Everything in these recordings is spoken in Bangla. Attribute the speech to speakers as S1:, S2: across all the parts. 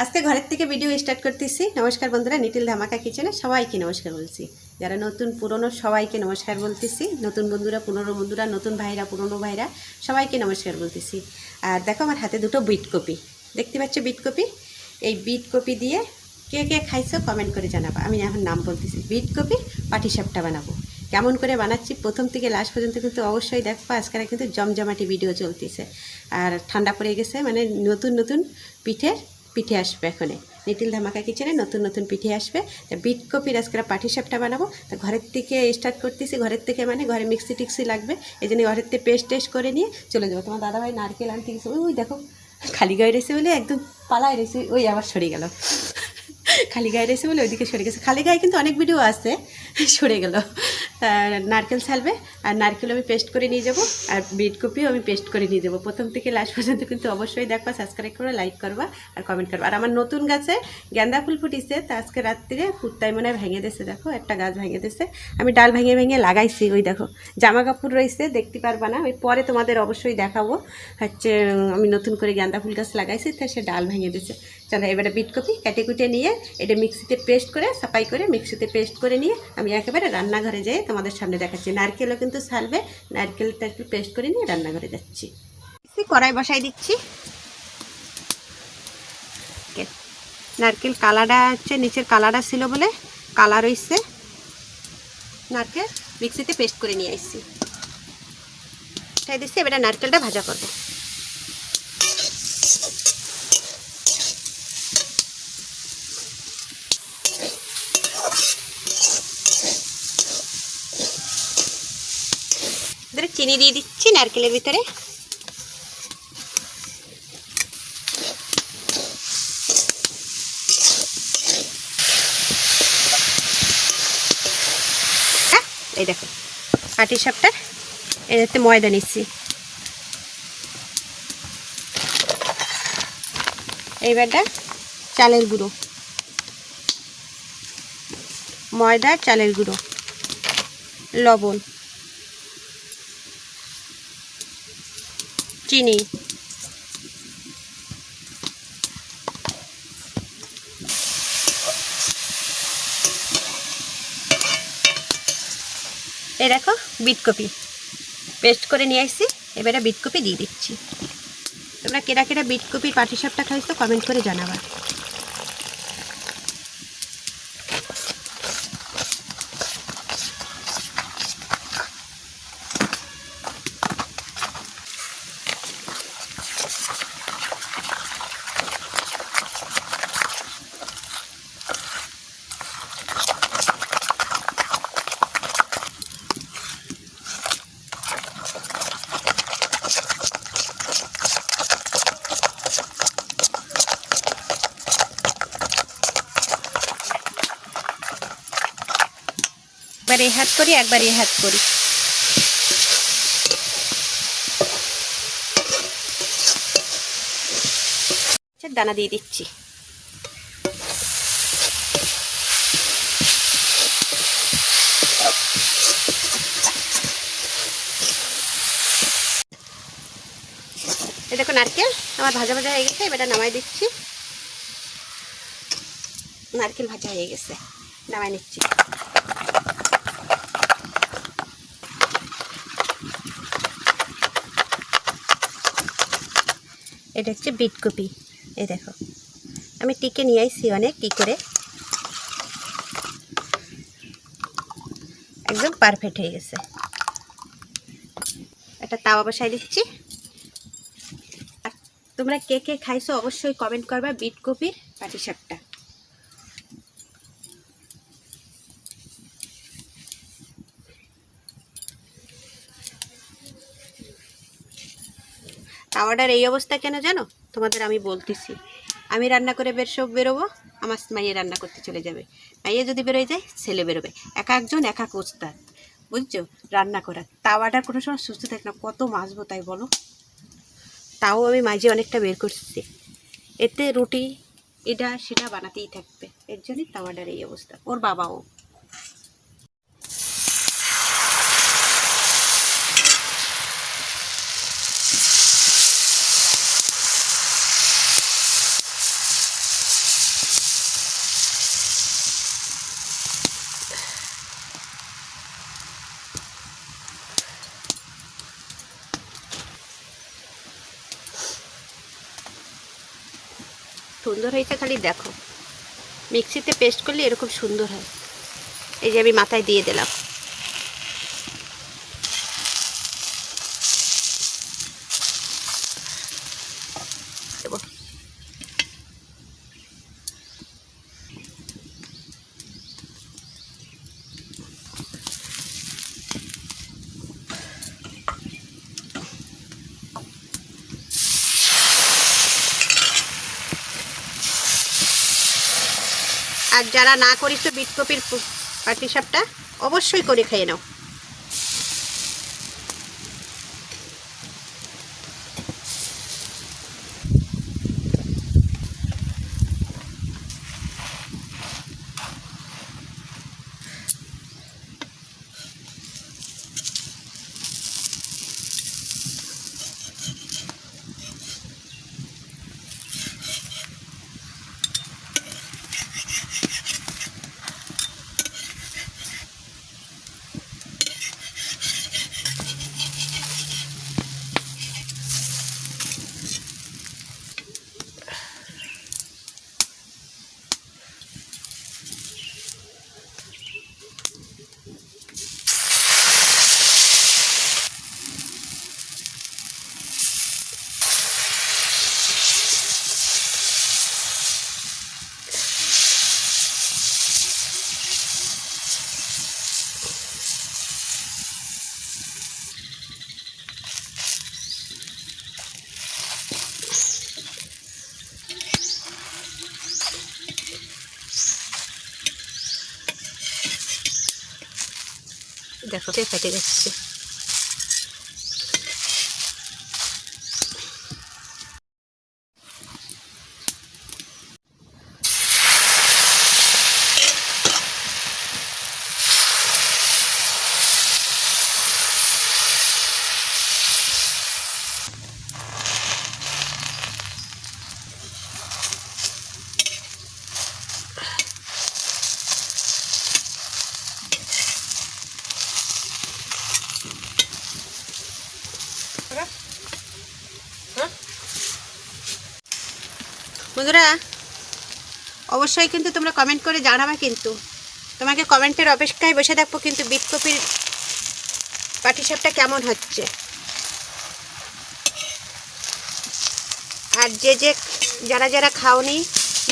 S1: আজকে ঘরের থেকে ভিডিও স্টার্ট করতেছি। নমস্কার বন্ধুরা নিটিল ধামাকা কিচেনে সবাইকে নমস্কার বলছি। যারা নতুন, পুরনো, সবাইকে নমস্কার বলতেছি। নতুন বন্ধুরা, পুরনো বন্ধুরা, নতুন ভাইরা, পুরনো ভাইরা, সবাইকে নমস্কার বলতেছি। আর দেখো আমার হাতে দুটো বিট কপি দেখতে পাচ্ছ বিট কপি এই বিট কপি দিয়ে কে কে খাইছো কমেন্ট করে জানাব। আমি এখন নাম বলতেছি। বিট কপি পাটিসাপটা বানাবো। কেমন করে বানাচ্ছি? প্রথম থেকে লাস্ট পর্যন্ত কিন্তু অবশ্যই দেখব আজকাল কিন্তু জমজমাটি ভিডিও চলতেছে। আর ঠান্ডা পড়ে গেছে মানে নতুন নতুন পিঠের পিঠে আসবে এখনে নিটিল ধামাকা কিচেনে নতুন নতুন পিঠে আসবে। তা বিট কপির আজকে পাটিসাপটা বানাবো। তা ঘরের থেকে স্টার্ট করতেছি। ঘরের থেকে মানে ঘরে মিক্সি টিক্সি লাগবে। এই জন্য ঘরের থেকে পেস্ট টেস্ট করে নিয়ে চলে যাব। তোমার দাদাভাই নারকেল আনতে গেছে। ওই দেখো, খালি গায়ে রয়েছে বলে একদম পালায় রয়েছে। ওই আবার সরে গেল। খালি গায়ে রয়েছে বলে ওইদিকে সরে গেছে। খালি গায়ে কিন্তু অনেক ভিডিও আছে। সরে গেল। নারকেল ছালবে, আর নারকেল আমি পেস্ট করে নিয়ে যাব, আর বিট কপিও আমি পেস্ট করে নিয়ে যাব। প্রথম থেকে লাস্ট পর্যন্ত কিন্তু অবশ্যই দেখবা সাবস্ক্রাইব করে লাইক করবা, আর কমেন্ট করবা। আর আমার নতুন গাছে গেন্দা ফুল ফুটিছে, তা আজকে রাত্রিরে কুত্তায় মনে হয় ভেঙে দিয়েছে, দেখো, একটা গাছ ভেঙে দিয়েছে। আমি ডাল ভেঙে ভেঙে লাগাইছি, ওই দেখো, জামা কাপড় রয়েছে, দেখতে পারবা না, ওই পরে তোমাদের অবশ্যই দেখাবো। হচ্ছে আমি নতুন করে গেন্দা ফুল গাছ লাগাইছি, তা সে ডাল ভেঙে দিয়েছে। চলো এবারে বিট কপি, কেটে কুটে নিয়ে এটা মিক্সিতে পেস্ট করে, সাফাই করে মিক্সিতে পেস্ট করে নিয়ে আমি একেবারে রান্নাঘরে যেয়ে তোমাদের সামনে দেখাচ্ছি। নারকেলও কিন্তু সালবে নারকেলটা একটু পেস্ট করে নিয়ে রান্নাঘরে যাচ্ছি। কড়াই বসাই দিচ্ছি. নারকেল কালারটা হচ্ছে, নিচের কালারটা ছিল বলে কালার হইছে। নারকেল মিক্সিতে পেস্ট করে নিয়ে আসছি তাই দিচ্ছি এবারে নারকেলটা ভাজা করব এবারে চিনি দিয়ে দিচ্ছি নারকেলের ভিতরে। এই দেখো পাটি সাপটা এটাতে ময়দা নিচ্ছি। এইবারটা চালের গুঁড়ো। ময়দা, চালের গুঁড়ো। লবণ। চিনি। এই দেখো বিটকপি পেস্ট করে নিয়ে আসছি এবারে বিটকপি দিয়ে দিচ্ছি। তোমরা কেরা কেরা বিটকপির পাটিসাপটা খাইছো, কমেন্ট করে জানাবা। এ হাত করি একবার এ হাত করি। আচ্ছা, দানা দিয়ে দিচ্ছি। এই দেখো নারকেল আমার ভাজা ভাজা হয়ে গেছে এবার নামাই দিচ্ছি। নারকেল ভাজা হয়ে গেছে নামাই নিচ্ছি। এটা হচ্ছে বিটকপি। এই দেখো। আমি টিকে নিয়ে আইছি অনেক, কী করে? একদম পারফেক্ট হয়ে গেছে। একটা তাওয়া বসাই দিচ্ছি। আর তোমরা কে কে খাইছো অবশ্যই কমেন্ট করবা বিটকপির পাটিসাপটা। তাওয়াটার এই অবস্থা কেন জানো? তোমাদের আমি বলতেছি। আমি রান্না করে বের সব বেরোবো, আমার মাইয়ে রান্না করতে চলে যাবে। মাইয়ে যদি বেরোয় যায়, ছেলে বেরোবে। এক একজন, এক এক ওস্তাদ। বুঝছ? রান্না করার। তাওয়াটা কোনো সময় সুস্থ থাকে না। কত মাজবো তাই বলো? তাও আমি মাঝে অনেকটা বের করছি। এতে রুটি, এটা, সেটা বানাতেই থাকবে। এর জন্যই তাওয়াটার এই অবস্থা। ওর বাবাও। সুন্দর হয়েছে, খালি দেখো। মিক্সিতে পেস্ট করলে এরকম সুন্দর হয়। এই যে আমি মাথায় দিয়ে দিলাম দেবো। আর যারা না করিস তো বিট কপির পাটি সাপটা অবশ্যই করে খেয়ে নাও। দেখো কে ফেটে যাচ্ছে বন্ধুরা, অবশ্যই কিন্তু তোমরা কমেন্ট করে জানাবে কিন্তু। তোমাকে কমেন্টের অপেক্ষায় বসে থাকব কিন্তু বিট কপির পাটিসাপটা কেমন হচ্ছে। আর যে যে যারা যারা খাওনি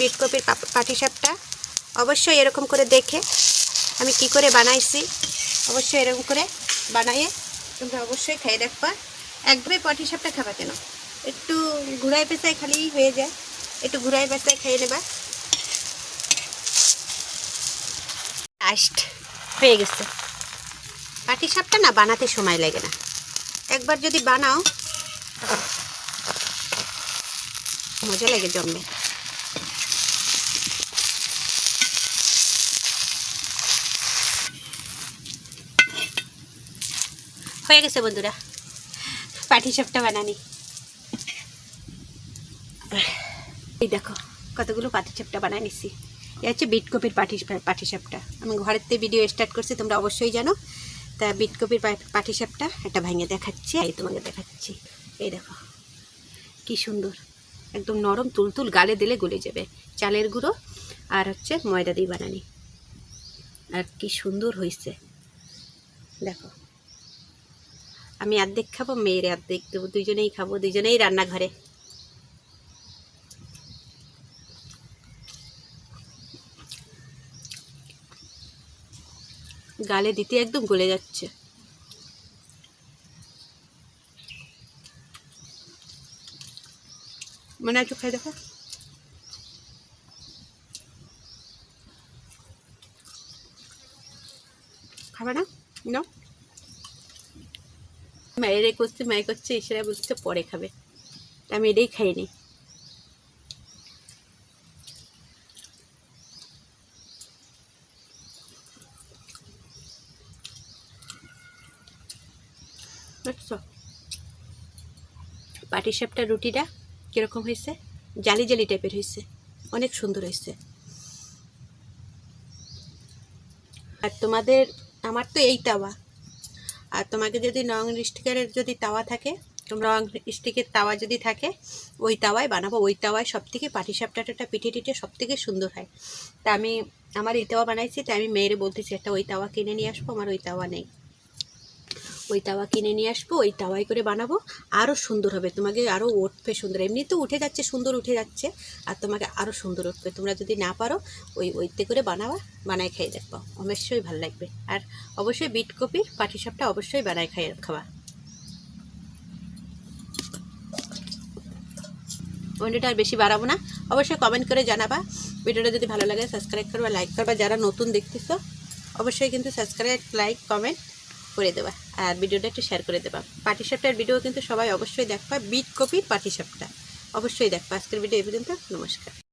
S1: বিট কপির পাটিসাপটা, অবশ্যই এরকম করে দেখে আমি কি করে বানাইছি, অবশ্যই এরকম করে বানাইয়ে তোমরা অবশ্যই খাইয়ে দেখবা। একদমই পাটিসাপটা খাবা কেন? একটু ঘুরাই পেঁচাই খালি হয়ে যায়। একটু ঘুরাই পেঁচাই খেয়ে নেবা। লাস্ট হয়ে গেছে। পাটি সাপটা না বানাতে সময় লাগে না। একবার যদি বানাও, মজা লাগে জমবে হয়ে গেছে বন্ধুরা। পাটি সাপটা বানানি। এই দেখো, কতগুলো পাটিসাপটা বানায় নিচ্ছি। এ হচ্ছে বিটকপির পাটি পাটিসাপটা। আমি ঘরের থেকে ভিডিও স্টার্ট করছি, তোমরা অবশ্যই জানো। তা বিটকপির পাটিসাপটা একটা ভেঙে দেখাচ্ছি। এই তোমাকে দেখাচ্ছি। এই দেখো, কি সুন্দর। একদম নরম তুলতুল, গালে দিলে গলে যাবে। চালের গুঁড়ো আর হচ্ছে ময়দা দিয়ে বানানি। আর কি সুন্দর হয়েছে দেখো, আমি অর্ধেক খাব, মেয়ের অর্ধেক দেবো দুজনেই খাব দুজনেই রান্নাঘরে। গালে দিতে একদম গলে যাচ্ছে। মানে একটু খাই দেখো। খাবে না? নাও। মায়ের করছে মায়ের করছে এসেরা বলছে পরে খাবে। আমি এটাই খাইনি। পাটিসাপটা রুটিটা কীরকম হয়েছে? জালি জালি টাইপের হয়েছে। অনেক সুন্দর হয়েছে। আর তোমাদের, আমার তো এই তাওয়া। আর তোমাকে যদি নং স্টিকারের যদি তাওয়া থাকে, তোমরা স্টিকের তাওয়া যদি থাকে, ওই তাওয়ায় বানাবো। ওই তাওয়ায় সব থেকে পাটিসাপটাটা পিঠে টিঠে সব থেকে সুন্দর হয়। তা আমি, আমার এই তাওয়া বানাইছি, তাই আমি মেয়েরে বলতেছি, একটা ওই তাওয়া কিনে নিয়ে আসব, আমার ওই তাওয়া নেই। ওই তাওয়া কিনে নিয়ে আসব, ওই তাওয়াই করে বানাবো। আরও সুন্দর হবে। তোমাকে আরও উঠবে সুন্দর। এমনি তো উঠে যাচ্ছে, সুন্দর উঠে যাচ্ছে। আর তোমাকে আরও সুন্দর উঠবে। তোমরা যদি না পারো, ওই ওইতে করে বানাবা, বানায় খেয়ে দেখব। অবশ্যই ভালো লাগবে। আর অবশ্যই বিট কপির পাটিসাপটা অবশ্যই বানায় খাই খাওয়া ভিডিওটা আর বেশি বাড়াবো না। অবশ্যই কমেন্ট করে জানাবা। ভিডিওটা যদি ভালো লাগে সাবস্ক্রাইব করবা লাইক করবা। যারা নতুন দেখতেছো, অবশ্যই কিন্তু সাবস্ক্রাইব লাইক কমেন্ট করে দেবা। আর ভিডিওটা একটু শেয়ার করে দেবা। পাটিসাপটার ভিডিও কিন্তু সবাই অবশ্যই দেখবা। বিট কপি পাটিসাপটা। অবশ্যই দেখবা। আজকের ভিডিও এই পর্যন্ত। নমস্কার।